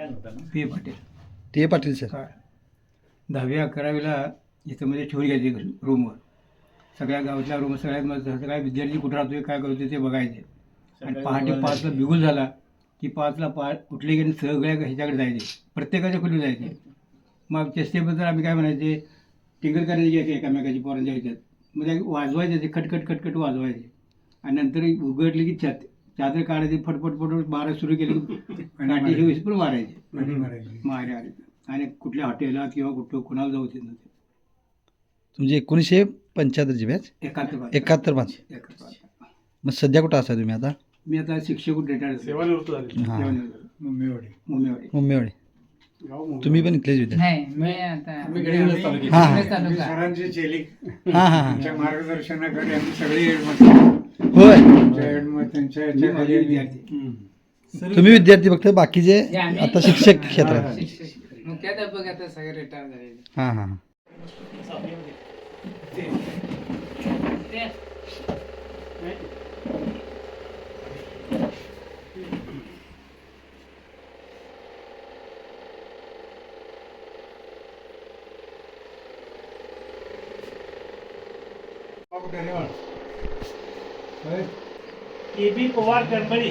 P Patil. ते Patil sir. काय? दहावी अकरावीला इथं मध्ये ठेवून घ्यायचे रूमवर. सगळ्या गावातल्या रूम सगळ्यात मग सगळ्या विद्यार्थी कुठं राहतोय काय करतोय ते बघायचे. आणि पहाटे पाचला बिगुल झाला की पाचला पा उठले की सगळ्या ह्याच्याकडे जायचे. प्रत्येकाच्या खोली जायचे. मग चेष्टेबद्दल आम्ही काय म्हणायचे टिंगल करायची घ्यायची एकामेकाची पोरांच्या ह्याच्यात. मग ते वाजवायचे ते खटखट खटखट वाजवायचे. आणि नंतर उघडली की छत चादर काढायची फटफट फटफट मारा सुरू केली. काठी हे पण मारायचे. मारे आले. आणि कुठल्या हॉटेलला किंवा कुठं कुणाला जाऊ देत नव्हते. तुमचे एकोणीसशे पंच्याहत्तरची बॅच एकाहत्तर. एकाहत्तर पाच एकाहत्तर पाच. मग सध्या कुठं असा तुम्ही आता? मी आता शिक्षक रिटायर्ड हां. मुंबईवाडी. मुंबईवाडी. तुम्ही पण इथलेच विद्यार्थी नाही मी आता हां हां. तालुका. सरांची चेली. हां हां हां. त्यांच्या मार्गदर्शनाकडे आम्ही सगळे त्यांच्या विद्यार्थी. तुम्ही विद्यार्थी फक्त बाकीचे जे आम्ही- आता शिक्षक क्षेत्रात शिक्षक मुख्याध्यापक आता सगळे रिटायर झालेले. हां हां ए बी पवार कंपनी